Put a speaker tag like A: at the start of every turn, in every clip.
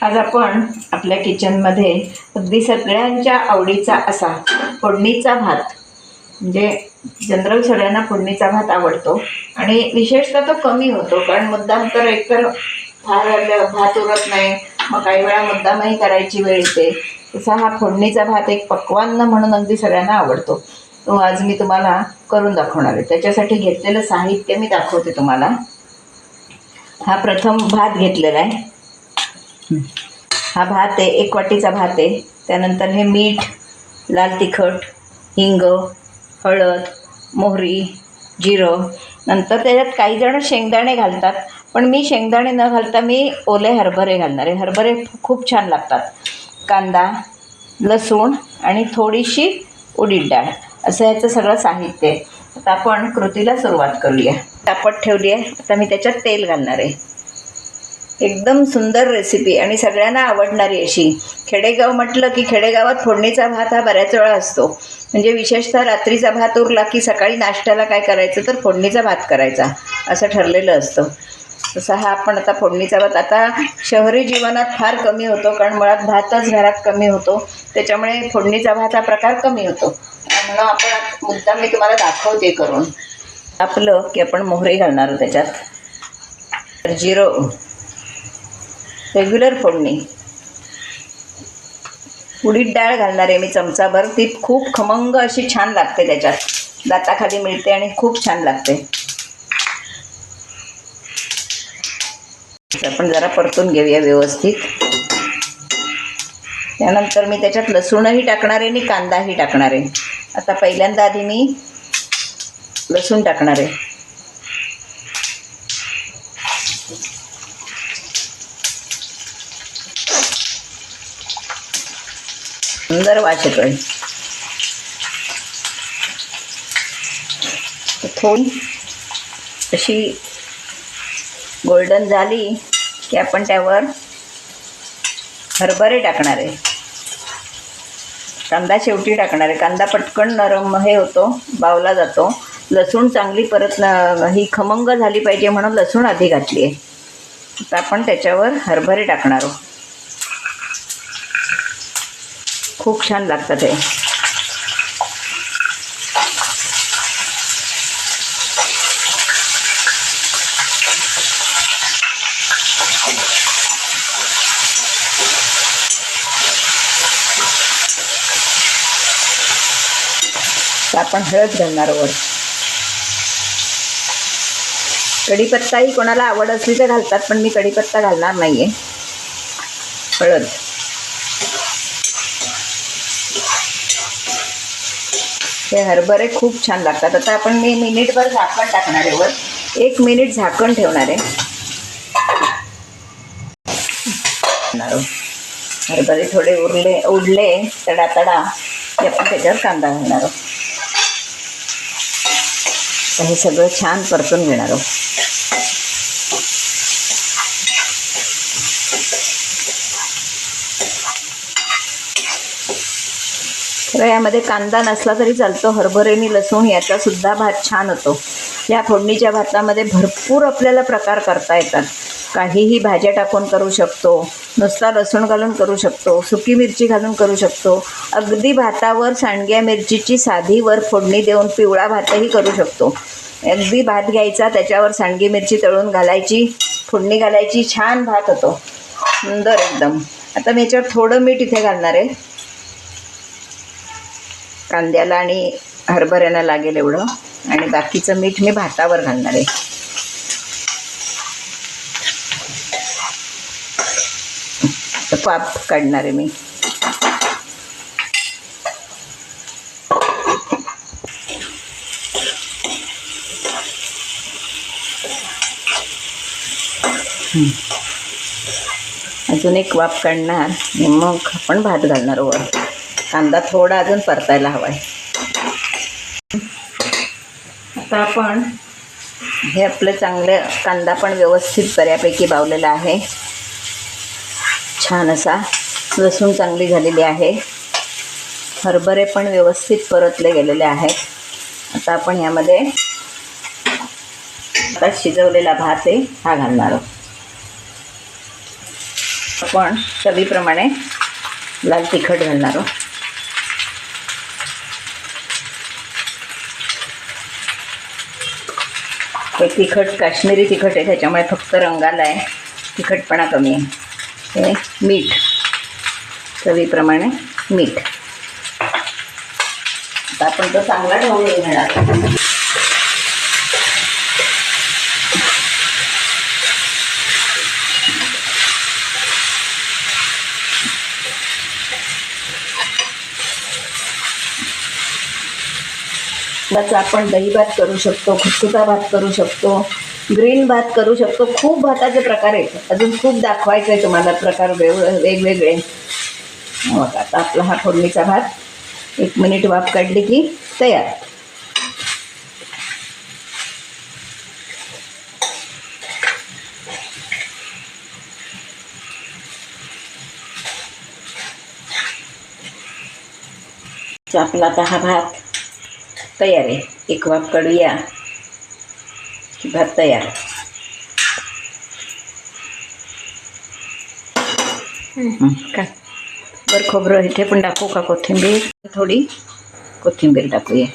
A: आज आपण आपल्या किचनमध्ये अगदी सगळ्यांच्या आवडीचा असा फोडणीचा भात म्हणजे जनरल सगळ्यांना फोडणीचा भात आवडतो. आणि विशेषतः तो कमी होतो कारण मुद्दाम तर एकतर फार भात उरत नाही मग काही वेळा मुद्दामही करायची वेळ येते. तसा हा फोडणीचा भात एक पक्वान्न म्हणून अगदी सगळ्यांना आवडतो. तो आज मी तुम्हाला करून दाखवणार आहे. त्याच्यासाठी घेतलेलं साहित्य मी दाखवते तुम्हाला. हा प्रथम भात घेतलेला आहे. हा भात आहे एक वाटीचा भात आहे. त्यानंतर हे मीठ लाल तिखट हिंग हळद मोहरी जिरं. नंतर त्याच्यात काही जण शेंगदाणे घालतात पण मी शेंगदाणे न घालता मी ओले हरभरे घालणार आहे. हरभरे खूप छान लागतात. कांदा लसूण आणि थोडीशी उडीद डाळ. असं ह्याचं सगळं साहित्य आहे. आता आपण कृतीला सुरुवात करूया. तापट ठेवली आहे. आता मी त्याच्यात तेल घालणार आहे. एकदम सुंदर रेसिपी आणि सगळ्यांना आवडणारी अशी. खेडेगाव म्हटलं की खेडेगावात फोडणीचा भात हा बऱ्याच वेळा असतो. म्हणजे विशेषतः रात्रीचा भात उरला की सकाळी नाश्त्याला काय करायचं तर फोडणीचा भात करायचा. असं ठरलेलं असतं. तसा हा आपण आता फोडणीचा भात. आता शहरी जीवनात फार कमी होतो कारण मुळात भातच घरात कमी होतो. त्याच्यामुळे फोडणीचा भात हा प्रकार कमी होतो. म्हणून आपण मुद्दाम मी तुम्हाला दाखवते करून. आपलं की आपण मोहरी घालणार त्याच्यात. तर जिरं. रेग्युलर फोडणी. उडीद डाळ घालणार आहे मी चमचाभर. ती खूप खमंग अशी छान लागते त्याच्यात. दाताखाली मिळते आणि खूप छान लागते. आपण जरा परतून घेऊया व्यवस्थित. त्यानंतर मी त्याच्यात लसूणही टाकणार आहे आणि कांदाही टाकणार आहे. आता पहिल्यांदा आधी मी लसूण टाकणार आहे. सुंदर वास येतोय. थोडी अशी गोल्डन झाली की आपण त्यावर हरभरे टाकणार आहे. कांदा शेवटी टाकणार आहे. कांदा पटकन नरम हे होतो बावला जातो. लसूण चांगली परत न- ही खमंग झाली पाहिजे म्हणून लसूण आधी घातली आहे. आता आपण त्याच्यावर हरभरे टाकणार आहोत. खूप छान लागतात हे. आपण हळद घालणार आहोत. कढीपत्ताही कोणाला आवड असली तर घालतात पण मी कढीपत्ता घालणार नाही आहे हळद. हे हरभरे खूप छान लागतात. आता आपण मी मिनिटभर झाकण टाकणार आहे वर. एक मिनिट झाकण ठेवणार आहे. हरभरे थोडे उरले उडले तडा तडा की आपण त्याच्यावर कांदा घालणार आहोत. हे सगळं छान परतून घेणार आहोत. तर यामध्ये कांदा नसला तरी चालतो. हरभरेनी लसूण याचासुद्धा भात छान होतो. या फोडणीच्या भातामध्ये भरपूर आपल्याला प्रकार करता येतात. काहीही भाज्या टाकून करू शकतो नुसता लसूण घालून करू शकतो सुकी मिरची घालून करू शकतो. अगदी भातावर सांडग्या मिरचीची साधी वर फोडणी देऊन पिवळा भातही करू शकतो. अगदी भात घ्यायचा त्याच्यावर सांडगी मिरची तळून घालायची फोडणी घालायची छान भात होतो. सुंदर एकदम. आता मी याच्यावर थोडं मीठ इथे घालणार आहे. कांद्याला आणि हरभऱ्याला लागेल एवढं. आणि बाकीचं मीठ मी भातावर घालणार आहे. तर पाप काढणार आहे मी. अजून एक वाफ काढणार मग आपण भात घालणार वर. कांदा थोडा अजून परतायला हवा आहे आता आपण हे आपलं चांगलं कांदा पण व्यवस्थित बऱ्यापैकी बावलेला आहे. छान असा लसूण चांगली झालेली आहे. हरभरे पण व्यवस्थित परतले गेलेले आहेत. आता आपण यामध्ये आता शिजवलेला भात आहे हा घालणार आहोत. आपण चवीप्रमाणे लाल तिखट घालणार आहोत. हे तिखट काश्मीरी तिखट आहे त्याच्यामुळे फक्त रंगाला आहे. तिखटपणा कमी आहे. हे मीठ. चवीप्रमाणे मीठ. आता आपण तो चांगला ढवळून घेणार त्याचा आपण दही भात करू शकतो खुसखुसा भात करू शकतो ग्रीन भात करू शकतो. खूप भाताचे प्रकार आहेत. अजून खूप दाखवायचे आहे तुम्हाला प्रकार वेग वेगवेगळे. मग आता आपला हा फोडणीचा भात. एक मिनिट वाफ काढली की तयार. आपला आता हा भात तयार आहे. एक वाफ काढूया. की भात तयार. हं, काय? बरं खोबरं इथे पण टाकू का कोथिंबीर? थोडी कोथिंबीर टाकूया.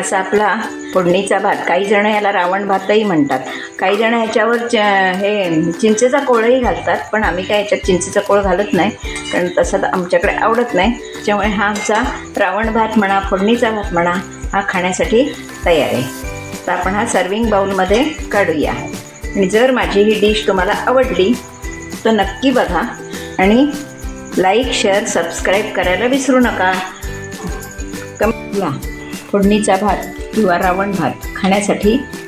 A: असा आपला फोडणीचा भात. काही जण याला रावण भातही म्हणतात. काही जण ह्याच्यावर च हे चिंचेचा कोळही घालतात पण आम्ही काय याच्यात चिंचेचा कोळ घालत नाही कारण तसं तर आमच्याकडे आवडत नाही. त्यामुळे हा आमचा रावण भात म्हणा फोडणीचा भात म्हणा हा खाण्यासाठी तयार आहे. तर आपण हा सर्विंग बाउलमध्ये काढूया. आणि जर माझी ही डिश तुम्हाला आवडली तर नक्की बघा. आणि लाईक शेअर सबस्क्राईब करायला विसरू नका. कम फोडणीचा भात किंवा रावण भात खाण्यासाठी